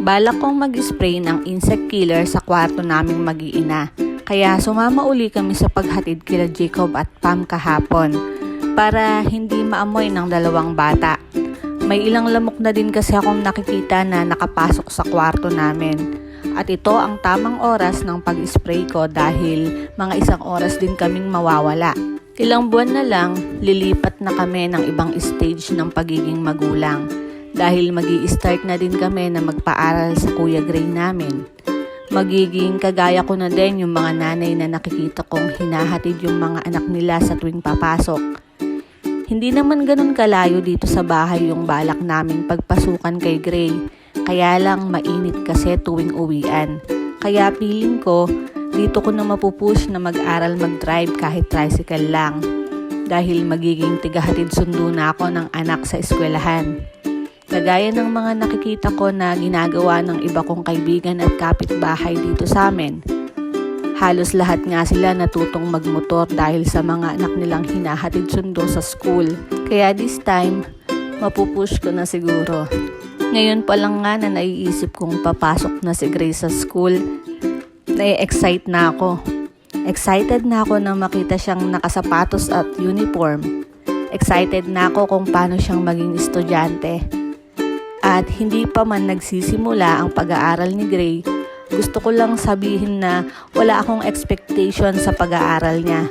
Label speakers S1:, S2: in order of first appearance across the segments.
S1: Balak kong mag-spray ng insect killer sa kwarto naming mag-iina. Kaya sumama uli kami sa paghatid kila Jacob at Pam kahapon para hindi maamoy ng dalawang bata. May ilang lamok na din kasi akong nakikita na nakapasok sa kwarto namin. At ito ang tamang oras ng pag-spray ko dahil mga isang oras din kaming mawawala. Ilang buwan na lang, lilipat na kami ng ibang stage ng pagiging magulang dahil magi start na din kami na magpaaral sa Kuya Gray namin. Magiging kagaya ko na din yung mga nanay na nakikita kong hinahatid yung mga anak nila sa tuwing papasok. Hindi naman ganun kalayo dito sa bahay yung balak naming pagpasukan kay Gray. Kaya lang mainit kasi tuwing uwian. Kaya feeling ko, dito ko na mapupush na mag-aral mag-drive kahit tricycle lang. Dahil magiging tigahatid sundo na ako ng anak sa eskwelahan. Kagaya ng mga nakikita ko na ginagawa ng iba kong kaibigan at kapitbahay dito sa amin. Halos lahat nga sila natutong magmotor dahil sa mga anak nilang hinahatid sundo sa school. Kaya this time, mapupush ko na siguro. Ngayon pa lang nga na naiisip kong papasok na si Grace sa school, nai-excite na ako. Excited na ako na makita siyang nakasapatos at uniform. Excited na ako kung paano siyang maging estudyante. At hindi pa man nagsisimula ang pag-aaral ni Gray, gusto ko lang sabihin na wala akong expectation sa pag-aaral niya.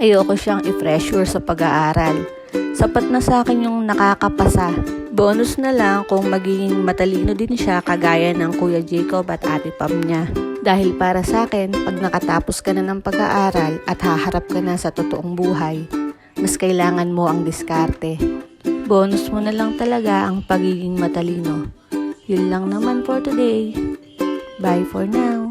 S1: Ayoko siyang i-pressure sa pag-aaral. Sapat na sa akin yung nakakapasa. Bonus na lang kung magiging matalino din siya kagaya ng Kuya Jacob at Ate Pam niya. Dahil para sa akin, pag nakatapos ka na ng pag-aaral at haharap ka na sa totoong buhay, mas kailangan mo ang diskarte. Bonus mo na lang talaga ang pagiging matalino. Yun lang naman for today. Bye for now.